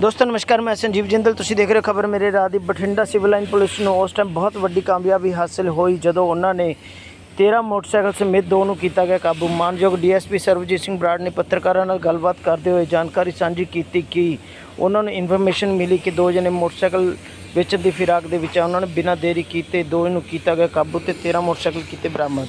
ਦੋਸਤੋ, ਨਮਸਕਾਰ, ਮੈਂ ਸੰਜੀਵ ਜਿੰਦਲ। ਤੁਸੀਂ ਦੇਖ ਰਹੇ ਹੋ ਖਬਰ ਮੇਰੇ ਰਾਹ ਦੀ। ਬਠਿੰਡਾ ਸਿਵਲ ਲਾਈਨ ਪੁਲਿਸ ਨੂੰ ਉਸ ਟਾਈਮ ਬਹੁਤ ਵੱਡੀ ਕਾਮਯਾਬੀ ਹਾਸਲ ਹੋਈ, ਜਦੋਂ ਉਹਨਾਂ ਨੇ 13 ਮੋਟਰਸਾਈਕਲ ਸਮੇਤ ਦੋ ਨੂੰ ਕੀਤਾ ਗਿਆ ਕਾਬੂ। ਮਾਨਯੋਗ ਡੀਐਸਪੀ ਸਰਵਜੀਤ ਸਿੰਘ ਬਰਾੜ ਨੇ ਪੱਤਰਕਾਰਾਂ ਨਾਲ ਗੱਲਬਾਤ ਕਰਦੇ ਹੋਏ ਜਾਣਕਾਰੀ ਸਾਂਝੀ ਕੀਤੀ ਕਿ ਉਹਨਾਂ ਨੂੰ ਇਨਫੋਰਮੇਸ਼ਨ ਮਿਲੀ ਕਿ ਦੋ ਜਣੇ ਮੋਟਰਸਾਈਕਲ ਵੇਚਣ ਦੀ ਫਿਰਾਕ ਦੇ ਵਿੱਚ ਆ। ਉਹਨਾਂ ਨੇ ਬਿਨਾਂ ਦੇਰੀ ਕੀਤੇ ਦੋ ਨੂੰ ਕੀਤਾ ਗਿਆ ਕਾਬੂ ਤੇ 13 ਮੋਟਰਸਾਈਕਲ ਕੀਤੇ ਬਰਾਮਦ।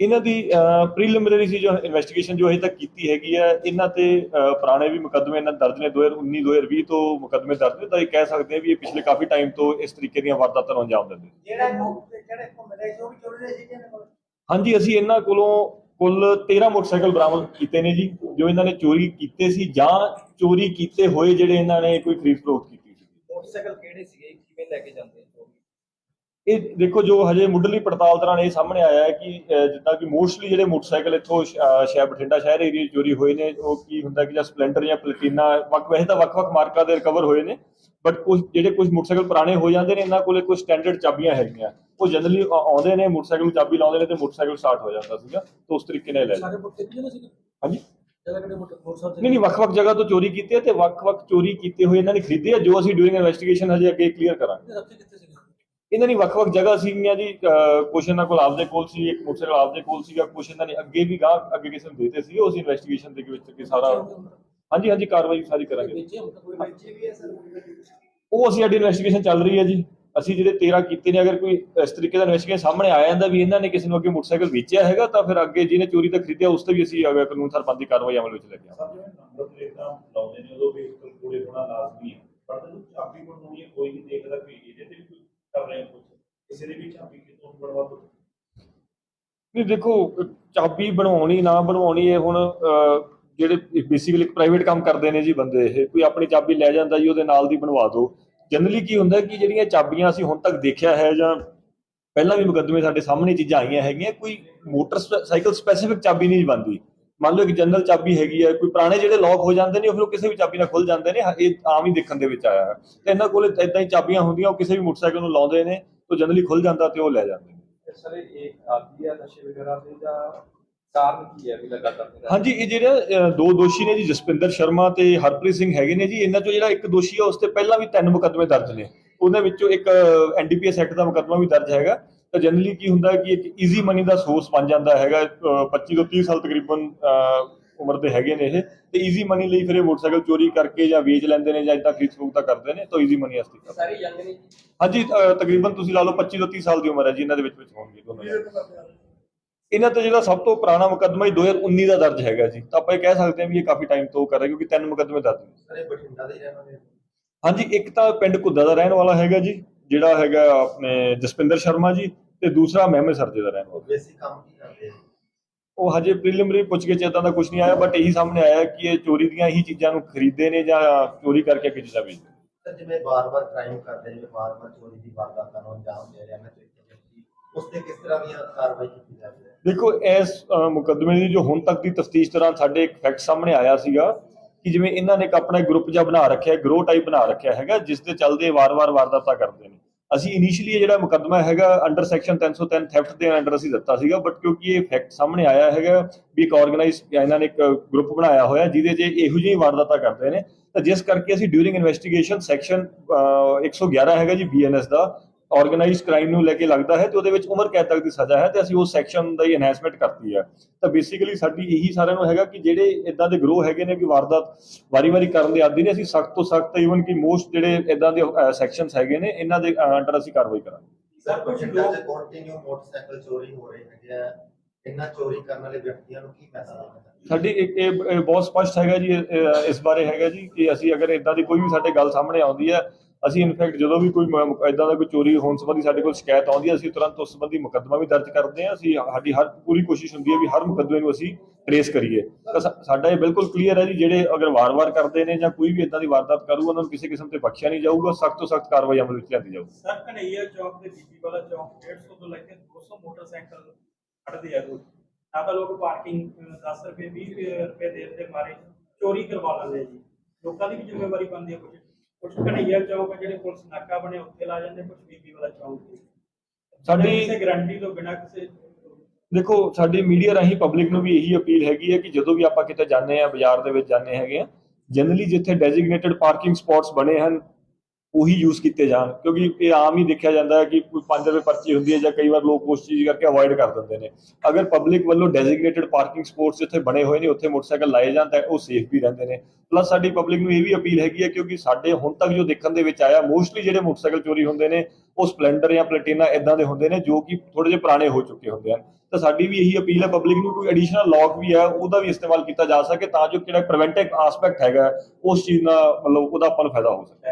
ਇਹਨਾਂ ਦੀ ਪ੍ਰੀਲਿਮਿਨਰੀ ਸੀ ਜੋ ਇਨਵੈਸਟੀਗੇਸ਼ਨ ਜੋ ਅਜੇ ਤੱਕ ਕੀਤੀ ਹੈਗੀ ਹੈ ਇਹਨਾਂ ਤੇ ਪੁਰਾਣੇ ਵੀ ਮੁਕੱਦਮੇ ਇਹਨਾਂ ਦਰਜ ਨੇ 2019 2020 ਤੋਂ ਮੁਕੱਦਮੇ ਦਰਜ ਨੇ ਤਾਂ ਇਹ ਕਹਿ ਸਕਦੇ ਹਾਂ ਵੀ ਇਹ ਪਿਛਲੇ ਕਾਫੀ ਟਾਈਮ ਤੋਂ ਇਸ ਤਰੀਕੇ ਦੀਆਂ ਵਾਰਦਾਤਾਂ ਨੂੰ ਅੰਜਾਮ ਦਿੰਦੇ ਨੇ। ਜਿਹੜਾ ਜਿਹੜੇ ਘੁੰਮ ਰਹੇ ਸੀ ਉਹ ਵੀ ਚੋਰੀ ਦੇ ਸੀ ਜਿਹਨਾਂ ਕੋਲ? ਹਾਂਜੀ ਅਸੀਂ ਇਹਨਾਂ ਕੋਲੋਂ ਕੁੱਲ 13 ਮੋਟਰਸਾਈਕਲ ਬਰਾਮਦ ਕੀਤੇ ਨੇ ਜੀ ਜੋ ਇਹਨਾਂ ਨੇ ਚੋਰੀ ਕੀਤੇ ਸੀ ਜਾਂ ਚੋਰੀ ਕੀਤੇ ਹੋਏ ਜਿਹੜੇ ਇਹਨਾਂ ਨੇ ਕੋਈ ਖਰੀਦ ਫਰੋਖਤ ਕੀਤੀ ਸੀ। ਮੋਟਰਸਾਈਕਲ ਕਿਹੜੇ ਸੀਗੇ ਕਿਵੇਂ ਲੈ ਕੇ ਜਾਂਦੇ ਇਹ ਦੇਖੋ ਜੋ ਹਜੇ ਮੁੱਢਲੀ ਪੜਤਾਲ ਦੌਰਾਨ ਇਹ ਸਾਹਮਣੇ ਆਇਆ ਹੈ ਕਿ ਜਿੱਦਾਂ ਕਿ ਮੋਸਟਲੀ ਜਿਹੜੇ ਮੋਟਰਸਾਈਕਲ ਇੱਥੋਂ ਸ਼ਹਿਰ ਬਠਿੰਡਾ ਸ਼ਹਿਰ ਏਰੀਆ ਚੋਰੀ ਹੋਏ ਨੇ ਉਹ ਕੀ ਹੁੰਦਾ ਕਿ ਜਾਂ ਸਪਲੈਂਡਰ ਜਾਂ ਪਲਟੀਨਾ ਵੱਖ ਵੈਸੇ ਤਾਂ ਵੱਖ-ਵੱਖ ਮਾਰਕਾ ਦੇ ਰਿਕਵਰ ਹੋਏ ਨੇ ਬਟ ਕੁਝ ਜਿਹੜੇ ਕੁਝ ਮੋਟਰਸਾਈਕਲ ਪੁਰਾਣੇ ਹੋ ਜਾਂਦੇ ਨੇ ਇਹਨਾਂ ਕੋਲੇ ਕੁਝ ਸਟੈਂਡਰਡ ਚਾਬੀਆਂ ਹੈਗੀਆਂ। ਉਹ ਜਨਰਲੀ ਆਉਂਦੇ ਨੇ ਮੋਟਰਸਾਈਕਲ ਨੂੰ ਚਾਬੀ ਲਾਉਂਦੇ ਨੇ ਤੇ ਮੋਟਰਸਾਈਕਲ ਸਟਾਰਟ ਹੋ ਜਾਂਦਾ ਸੀਗਾ ਤਾਂ ਉਸ ਤਰੀਕੇ ਨਾਲ ਲੈ ਸੀ ਹਾਂਜੀ? ਨਹੀਂ ਨਹੀਂ ਵੱਖ-ਵੱਖ ਜਗ੍ਹਾ ਤੋਂ ਚੋਰੀ ਕੀਤੀ ਹੈ ਤੇ ਵੱਖ-ਵੱਖ ਚੋਰੀ ਕੀਤੇ ਹੋਏ ਇਹਨਾਂ ਨੇ ਖਰੀਦੇ ਆ ਜੋ ਅਸੀਂ ਡੂਰਿੰਗ ਇਨਵੈਸਟੀਗੇਸ਼ਨ ਹਜੇ ਅੱਗੇ ਕਲੀਅਰ ਕਰਾਂਗੇ। ਇਹਨਾਂ ਦੀ ਵੱਖ-ਵੱਖ ਜਗ੍ਹਾ ਸੀਗੀਆਂ ਜੀ ਕੁਛ ਇਹਨਾਂ ਕੋਲ ਆਪਦੇ ਕੋਲ ਸੀ, ਇੱਕ ਮੋਟਰਸਾਈਕਲ ਆਪਦੇ ਕੋਲ ਸੀਗਾ, ਕੁਛ ਇਹਨਾਂ ਨੇ ਅੱਗੇ ਵੀ ਗਾਹ ਅੱਗੇ ਕਿਸੇ ਨੂੰ ਦੇਤੇ ਸੀ, ਉਸ ਇਨਵੈਸਟੀਗੇਸ਼ਨ ਦੇ ਵਿੱਚ ਕਿ ਸਾਰਾ ਹਾਂਜੀ ਹਾਂਜੀ, ਕਾਰਵਾਈ ਸਾਰੀ ਕਰਾਂਗੇ। ਕੋਈ ਉਹ ਅਸੀਂ ਸਾਡੀ ਇਨਵੈਸਟੀਗੇਸ਼ਨ ਚੱਲ ਰਹੀ ਹੈ ਜੀ। ਅਸੀਂ ਜਿਹੜੇ 13 ਕੀਤੇ ਨੇ, ਅਗਰ ਕੋਈ ਇਸ ਤਰੀਕੇ ਦਾ ਇਨਵੈਸਟੀਗੇਸ਼ਨ ਸਾਹਮਣੇ ਆਇਆ ਜਾਂਦਾ ਵੀ ਇਹਨਾਂ ਨੇ ਕਿਸੇ ਨੂੰ ਅੱਗੇ ਮੋਟਰਸਾਈਕਲ ਵੇਚਿਆ ਹੈਗਾ, ਤਾਂ ਫਿਰ ਅੱਗੇ ਜਿਹਨੇ ਚੋਰੀ ਦਾ ਖਰੀਦਿਆ, ਉਸ ਤੇ ਵੀ ਅਸੀਂ ਅਗਰ ਕਾਨੂੰਨ ਸਰਬੰਧੀ ਕਾਰਵਾਈ ਅਮਲ ਵਿੱਚ ਲੈ ਕੇ ਆਵਾਂਗੇ। ਨੰਬਰ ਪਲੇਟਾਂ ਲਾਉਂਦੇ ਨੇ ਉਦੋਂ ਵੀ ਇੱਕ ਕੋਲੇ ਹੋਣਾ ਲਾਜ਼ਮੀ ਹੈ ਪਰ ਚਾਬੀ ਬਣਾਉਣੀ ਹੈ, ਕੋਈ ਨਹੀਂ ਦੇਖਦਾ ਕਿ ਇਹਦੇ ਤੇ ਵੀ ਕੋਈ ਕਰ ਰਹੇ ਕੁਝ ਕਿਸੇ ਦੇ ਵੀ ਚਾਬੀ ਕਿਤੋਂ ਨਹੀਂ ਦੇਖੋ ਚਾਬੀ ਬਣਵਾਉਣੀ ਨਾ ਬਣਵਾਉਣੀ ਇਹ ਹੁਣ ਅਹ, ਜਿਹੜੇ ਬੇਸਿਕਲੀ ਪ੍ਰਾਈਵੇਟ ਕੰਮ ਕਰਦੇ ਨੇ ਜੀ ਬੰਦੇ ਇਹ ਕੋਈ ਆਪਣੀ ਚਾਬੀ ਲੈ ਜਾਂਦਾ ਜੀ ਉਹਦੇ ਨਾਲ ਦੀ ਬਣਵਾ ਦਿਓ। ਜਨਰਲੀ ਕੀ ਹੁੰਦਾ ਕਿ ਜਿਹੜੀਆਂ ਚਾਬੀਆਂ ਅਸੀਂ ਹੁਣ ਤੱਕ ਦੇਖਿਆ ਹੈ ਜਾਂ ਪਹਿਲਾਂ ਵੀ ਮੁਕੱਦਮੇ ਸਾਡੇ ਸਾਹਮਣੇ ਚੀਜ਼ਾਂ ਆਈਆਂ ਹੈਗੀਆਂ ਕੋਈ ਮੋਟਰਸਾਈਕਲ ਸਪੈਸੀਫਿਕ ਚਾਬੀ ਨਹੀਂ ਬਣਦੀ। ਮੰਨ ਲਓ ਇੱਕ ਜਨਰਲ ਚਾਬੀ ਹੈਗੀ ਹੈ ਕੋਈ ਪੁਰਾਣੇ ਜਿਹੜੇ ਲੌਕ ਹੋ ਜਾਂਦੇ ਨੇ ਉਹ ਫਿਰ ਉਹ ਕਿਸੇ ਵੀ ਚਾਬੀ ਨਾਲ ਖੁੱਲ ਜਾਂਦੇ ਨੇ ਇਹ ਆਮ ਹੀ ਦੇਖਣ ਦੇ ਵਿੱਚ ਆਇਆ ਹੈ। ਤੇ ਇਹਨਾਂ ਕੋਲ ਇਦਾਂ ਹੀ ਚਾਬੀਆਂ ਹੁੰਦੀਆਂ ਉਹ ਕਿਸੇ ਵੀ ਮੋਟਰਸਾਈਕਲ ਨੂੰ ਲਾਉਂਦੇ ਨੇ ਉਹ ਜਨਰਲੀ ਖੁੱਲ ਜਾਂਦਾ ਤੇ ਉਹ ਲੈ ਜਾਂਦੇ ਨੇ। ਸਰ ਇਹ ਆਦੀ ਹੈ ਨਸ਼ੇ ਵਗੈਰਾ ਦੇ ਜਾਂ ਕਾਰਨ ਕੀ ਹੈ ਵੀ ਲਗਾਤਾਰ ਮੇਰਾ ਹਾਂਜੀ ਇਹ ਜਿਹੜੇ ਦੋ ਦੋਸ਼ੀ ਨੇ ਜੀ ਜਸਪਿੰਦਰ ਸ਼ਰਮਾ ਤੇ ਹਰਪ੍ਰੀਤ ਸਿੰਘ ਹੈਗੇ ਨੇ ਜੀ ਇਹਨਾਂ ਚੋਂ ਜਿਹੜਾ ਇੱਕ ਦੋਸ਼ੀ ਹੈ ਉਸ ਤੇ ਪਹਿਲਾਂ ਵੀ ਤਿੰਨ ਮੁਕੱਦਮੇ ਦਰਜ ਨੇ। ਉਹਨਾਂ ਵਿੱਚੋਂ ਇੱਕ ਐਨਡੀਪੀਐਸ ਐਕਟ ਦਾ ਮੁਕੱਦਮਾ ਵੀ ਦਰਜ ਹੈਗਾ। ਤਾਂ ਜਨਰਲੀ ਕੀ ਹੁੰਦਾ ਕਿ ਇੱਕ ਈਜ਼ੀ ਮਨੀ ਦਾ ਸੋਰਸ ਬਣ ਜਾਂਦਾ ਹੈਗਾ ਅਹ, 25 ਤੋਂ 30 ਸਾਲ ਤਕਰੀਬਨ ਉਮਰ ਦੇ ਹੈਗੇ ਨੇ ਇਹ ਤੇ ਈਜ਼ੀ ਮਨੀ ਲਈ ਫਿਰ ਇਹ ਮੋਟਰਸਾਈਕਲ ਚੋਰੀ ਕਰਕੇ ਜਾਂ ਵੇਚ ਲੈਂਦੇ ਨੇ ਜਾਂ ਇਦਾਂ ਖਰੀਦ ਫਰੋਖਤ ਕਰਦੇ ਨੇ ਤਾਂ ਈਜ਼ੀ ਮਨੀ ਵਾਸਤੇ ਕਰਦੇ ਸਾਰੇ ਯੰਗ ਨੇ ਹਾਂਜੀ ਤਕਰੀਬਨ ਤੁਸੀਂ ਲਾ ਲਓ 25 ਤੋਂ 30 ਸਾਲ ਦੀ ਉਮਰ ਹੈ ਜੀ ਇਹਨਾਂ ਦੇ ਵਿੱਚ ਵਿੱਚ ਹੋਣਗੇ ਦੋਨੋਂ। ਇਹਨਾਂ ਤੇ ਜਿਹੜਾ ਸਭ ਤੋਂ ਪੁਰਾਣਾ ਮੁਕੱਦਮਾ ਹੀ 2019 ਦਾ ਦਰਜ ਹੈਗਾ ਜੀ ਤਾਂ ਆਪਾਂ ਇਹ ਕਹਿ ਸਕਦੇ ਹਾਂ ਵੀ ਇਹ ਕਾਫੀ ਟਾਈਮ ਤੋਂ ਕਰ ਰਿਹਾ ਕਿਉਂਕਿ ਤਿੰਨ ਮੁਕੱਦਮੇ ਦਰਜ ਨੇ। ਸਰ ਇਹ ਬਠਿੰਡਾ ਦੇ ਹੀ ਰਹਿਣ ਵਾਲੇ ਹਾਂਜੀ ਇੱਕ ਤਾਂ ਪਿੰਡ ਘੁੱਦਾ ਦਾ ਰਹਿਣ ਵਾਲਾ ਹੈਗਾ ਜੀ ਜਿਹੜਾ ਹੈਗਾ ਆਪਣੇ ਜਸਪਿੰਦਰ ਸ਼ਰਮਾ ਜੀ ਤੇ ਦੂਸਰਾ ਮਹਿਮਦ ਸਰਜੇ ਦਾ ਰਹਿਣ ਵਾਲਾ। ਬੇਸਿਕ ਕੰਮ ਕੀ ਕਰਦੇ ਆ? ਉਹ ਹਜੇ ਪ੍ਰੀਲਿਮਿਨਰੀ ਪੁੱਛ ਕੇ ਚੇਤਾਂ ਦਾ ਕੁਝ ਨਹੀਂ ਆਇਆ ਬਟ ਇਹੀ ਸਾਹਮਣੇ ਆਇਆ ਕਿ ਇਹ ਚੋਰੀ ਦੀਆਂ ਹੀ ਚੀਜ਼ਾਂ ਨੂੰ ਖਰੀਦਦੇ ਨੇ ਜਾਂ ਚੋਰੀ ਕਰਕੇ ਅੱਗੇ ਚੀਜ਼ਾਂ ਵੇਚਦੇ ਸਰ ਜਿਵੇਂ ਬਾਰ-ਬਾਰ ਕ੍ਰਾਈਮ ਕਰਦੇ ਜਿਵੇਂ ਬਾਰ-ਬਾਰ ਚੋਰੀ ਦੀ ਵਾਰਦਾਤਾਂ ਨੂੰ ਅੰਜਾਮ ਦੇ ਰਿਹਾ ਮੈਂ ਤੇ ਉਸ ਤੇ ਕਿਸ ਤਰ੍ਹਾਂ ਦੀਆਂ ਕਾਰਵਾਈ ਕੀਤੀ ਜਾਵੇ ਦੇਖੋ ਇਸ ਮੁਕੱਦਮੇ ਦੀ ਜੋ ਹੁਣ ਤੱਕ ਦੀ ਤਫਤੀਸ਼ ਦੌਰਾਨ ਸਾਡੇ ਇੱਕ ਫੈਕਟ ਸਾਹਮਣੇ ਆਇਆ ਸੀਗਾ ਕਿ ਜਿਵੇਂ ਇਹਨਾਂ ਨੇ ਇੱਕ ਆਪਣਾ ਗਰੁੱਪ ਜਿਹਾ ਬਣਾ ਰੱਖਿਆ ਹੈ ਗਰੋ ਟਾਈਪ ਬਣਾ ਰੱਖਿਆ ਹੈਗਾ ਜਿਸ ਦੇ ਚੱਲਦੇ ਵਾਰ-ਵਾਰ ਵਾਰਦਾਤਾਂ ਕਰਦੇ ਨੇ। ਅਸੀਂ ਇਨੀਸ਼ੀਅਲੀ ਜਿਹੜਾ ਮੁਕੱਦਮਾ ਹੈਗਾ ਅੰਡਰ ਸੈਕਸ਼ਨ 303 ਥੈਫਟ ਦੇ ਅੰਡਰ ਅਸੀਂ ਦਿੱਤਾ ਸੀਗਾ ਬਟ ਕਿਉਂਕਿ ਇਹ ਫੈਕਟ ਸਾਹਮਣੇ ਆਇਆ ਹੈਗਾ ਵੀ ਇੱਕ ਆਰਗੇਨਾਈਜ਼ ਇਹਨਾਂ ਨੇ ਇੱਕ ਗਰੁੱਪ ਬਣਾਇਆ ਹੋਇਆ, ਜਿਹਦੇ 'ਚ ਇਹੋ ਜਿਹੀ ਵਾਰਦਾਤਾਂ ਕਰਦੇ ਨੇ। ਤਾਂ ਜਿਸ ਕਰਕੇ ਅਸੀਂ ਡਿਊਰਿੰਗ ਇਨਵੈਸਟੀਗੇਸ਼ਨ ਸੈਕਸ਼ਨ 111 ਹੈਗਾ ਜੀ ਬੀਐਨਐਸ ਦਾ ਆਰਗੇਨਾਈਜ਼ਡ ਕ੍ਰਾਈਮ ਨੂੰ ਲੈ ਕੇ ਲੱਗਦਾ ਹੈ ਤੇ ਉਹਦੇ ਵਿੱਚ ਉਮਰ ਕੈਦ ਤੱਕ ਦੀ ਸਜ਼ਾ ਹੈ ਤੇ ਅਸੀਂ ਉਸ ਸੈਕਸ਼ਨ ਦਾ ਹੀ ਐਨਹਾਂਸਮੈਂਟ ਕਰਤੀ ਹੈ। ਤਾਂ ਬੇਸਿਕਲੀ ਸਾਡੀ ਇਹੀ ਸਾਰਿਆਂ ਨੂੰ ਹੈਗਾ ਕਿ ਜਿਹੜੇ ਇਦਾਂ ਦੇ ਗਰੋਹ ਹੈਗੇ ਨੇ ਕਿ ਵਾਰਦਾਤ ਵਾਰੀ-ਵਾਰੀ ਕਰਨ ਦੇ ਆਦੀ ਨੇ ਅਸੀਂ ਸਖਤ ਤੋਂ ਸਖਤ ਈਵਨ ਕਿ ਮੋਸਟ ਜਿਹੜੇ ਇਦਾਂ ਦੇ ਸੈਕਸ਼ਨਸ ਹੈਗੇ ਨੇ ਇਹਨਾਂ ਦੇ ਅੰਡਰ ਅਸੀਂ ਕਾਰਵਾਈ ਕਰਾਂਗੇ। ਸਰ ਬਠਿੰਡਾ 'ਚ ਕੰਟੀਨਿਊ ਮੋਟਰਸਾਈਕਲ ਚੋਰੀ ਹੋ ਰਹੇ ਹੈਗੇ ਆ। ਇਹਨਾਂ ਚੋਰੀ ਕਰਨ ਵਾਲੇ ਵਿਅਕਤੀਆਂ ਨੂੰ ਕੀ ਮੈਸੇਜ ਦੇਣਾ ਸਾਡੀ ਇੱਕ ਇਹ ਬਹੁਤ ਸਪਸ਼ਟ ਹੈਗਾ ਜੀ ਇਸ ਬਾਰੇ ਹੈਗਾ ਜੀ ਕਿ ਅਸੀਂ ਅਗਰ ਇਦਾਂ ਦੀ ਕੋਈ ਵੀ ਸਾਡੇ ਗੱਲ ਸਾਹਮਣੇ ਆਉਂਦੀ ਹੈ ਅਸੀਂ ਇਨਫੈਕਟ ਜਦੋਂ ਵੀ ਕੋਈ ਇਦਾਂ ਦਾ ਕੋਈ ਚੋਰੀ ਹੋਣ ਸੰਬੰਧੀ ਸਾਡੇ ਕੋਲ ਸ਼ਿਕਾਇਤ ਆਉਂਦੀ ਹੈ, ਅਸੀਂ ਤੁਰੰਤ ਉਸ ਸੰਬੰਧੀ ਮੁਕੱਦਮਾ ਵੀ ਦਰਜ ਕਰਦੇ ਹਾਂ, ਅਸੀਂ ਸਾਡੀ ਹਰ, ਪੂਰੀ ਕੋਸ਼ਿਸ਼ ਹੁੰਦੀ ਹੈ ਵੀ ਹਰ ਮੁਕੱਦਮੇ ਨੂੰ ਅਸੀਂ ਟ੍ਰੇਸ ਕਰੀਏ। ਤਾਂ ਸਾ- ਸਾਡਾ ਇਹ ਬਿਲਕੁਲ ਕਲੀਅਰ ਹੈ ਜੀ, ਜਿਹੜੇ ਅਗਰ ਵਾਰ-ਵਾਰ ਕਰਦੇ ਨੇ ਜਾਂ ਕੋਈ ਵੀ ਇਦਾਂ ਦੀ ਵਾਰਦਾਤ ਕਰੂ, ਉਹਨਾਂ ਨੂੰ ਕਿਸੇ ਕਿਸਮ ਤੇ ਬਖਸ਼ਿਆ ਨਹੀਂ ਜਾਊਗਾ, ਸਖਤ ਤੋਂ ਸਖਤ ਕਾਰਵਾਈ ਅਮਲ ਵਿੱਚ ਲਿਆਂਦੀ ਜਾਊਗੀ। ਸਰ ਕਨਈਆ ਚੌਕ ਤੇ ਬੀਬੀ ਵਾਲਾ ਚੌਕ 150 ਤੋਂ ਲੈ ਕੇ 200 ਮੋਟਰਸਾਈਕਲ ਖੜਦੇ ਆ ਰੋਜ਼। ਨਾ ਤਾਂ ਲੋਕ ਪਾਰਕਿੰਗ 10 ਰੁਪਏ 20 ਰੁਪਏ ਦੇਣ ਦੇ ਮਾਰੇ ਚੋਰੀ ਕਰਵਾ ਲੈਂਦੇ ਆ ਜੀ। ਲੋਕਾਂ ਦੀ ਵੀ ਜ਼ਿੰਮੇਵਾਰੀ ਬਣਦੀ ਹੈ ਕੁਝ ਕੁਝ ਕਨਈਆ ਚੌਕ ਆ ਜਿਹੜੇ ਪੁਲਿਸ ਨਾਕਾ ਬਣੇ ਉੱਥੇ ਲਾ ਜਾਂਦੇ ਕੁਝ ਬੀਬੀ ਵਾਲਾ ਚੌਕ ਤੇ। ਸਾਡੀ- ਕਿਸੇ ਗਾਰੰਟੀ ਤੋਂ ਬਿਨਾਂ ਕਿਸੇ ਦੇਖੋ ਸਾਡੀ ਮੀਡੀਆ ਰਾਹੀਂ ਪਬਲਿਕ ਨੂੰ ਵੀ ਇਹੀ ਅਪੀਲ ਹੈਗੀ ਹੈ ਕਿ ਜਦੋਂ ਵੀ ਆਪਾਂ ਕਿਤੇ ਜਾਂਦੇ ਆ ਬਾਜ਼ਾਰ ਦੇ ਵਿੱਚ ਜਾਂਦੇ ਹੈਗੇ ਆ ਜਨਰਲੀ ਜਿੱਥੇ ਡੈਜ਼ਿਗਨੇਟਡ ਪਾਰਕਿੰਗ ਸਪੌਟਸ ਬਣੇ ਹਨ ਉਹੀ ਯੂਜ਼ ਕੀਤੇ ਜਾਣ, ਕਿਉਂਕਿ ਇਹ ਆਮ ਹੀ ਦੇਖਿਆ ਜਾਂਦਾ ਹੈ ਕਿ ਕੋਈ 5 ਰੁਪਏ ਪਰਚੀ ਹੁੰਦੀ ਹੈ ਜਾਂ ਕਈ ਵਾਰ ਲੋਕ ਉਸ ਚੀਜ਼ ਕਰਕੇ ਅਵੋਇਡ ਕਰ ਦਿੰਦੇ ਨੇ। ਅਗਰ ਪਬਲਿਕ ਵੱਲੋਂ ਡੈਜ਼ਿਗਨੇਟਡ ਪਾਰਕਿੰਗ ਸਪੋਟਸ ਜਿੱਥੇ ਬਣੇ ਹੋਏ ਨੇ, ਉੱਥੇ ਮੋਟਰਸਾਈਕਲ ਲਾਏ ਜਾਣ, ਤਾਂ ਉਹ ਸੇਫ ਵੀ ਰਹਿੰਦੇ ਨੇ। ਪਲੱਸ ਸਾਡੀ ਪਬਲਿਕ ਨੂੰ ਇਹ ਵੀ ਅਪੀਲ ਹੈਗੀ ਹੈ ਕਿਉਂਕਿ ਸਾਡੇ ਹੁਣ ਤੱਕ ਜੋ ਦੇਖਣ ਦੇ ਵਿੱਚ ਆਇਆ ਮੋਸਟਲੀ ਜਿਹੜੇ ਮੋਟਰਸਾਈਕਲ ਚੋਰੀ ਹੁੰਦੇ ਨੇ, ਉਹ ਸਪਲੈਂਡਰ ਜਾਂ ਪਲੈਟੀਨਾ ਇਦਾਂ ਦੇ ਹੁੰਦੇ ਨੇ, ਜੋ ਕਿ ਥੋੜੇ ਜਿਹੇ ਪੁਰਾਣੇ ਹੋ ਚੁੱਕੇ ਹੁੰਦੇ ਹਨ। ਤਾਂ ਸਾਡੀ ਵੀ ਇਹੀ ਅਪੀਲ ਹੈ ਪਬਲਿਕ ਨੂੰ ਕੋਈ ਐਡੀਸ਼ਨਲ ਲੌਕ ਵੀ ਹੈ, ਉਹਦਾ ਵੀ ਇਸਤੇਮਾਲ ਕੀਤਾ ਜਾ ਸਕੇ ਤਾਂ ਜੋ ਕਿਹੜਾ ਪ੍ਰੀਵੈਂਟਿਵ ਆਸਪੈਕਟ ਹੈਗਾ, ਉਸ ਚੀਜ਼ ਦਾ ਮਤਲਬ ਉਹਦਾ ਆਪਾਂ ਨੂੰ ਫਾਇਦਾ ਹੋ ਸਕੇ।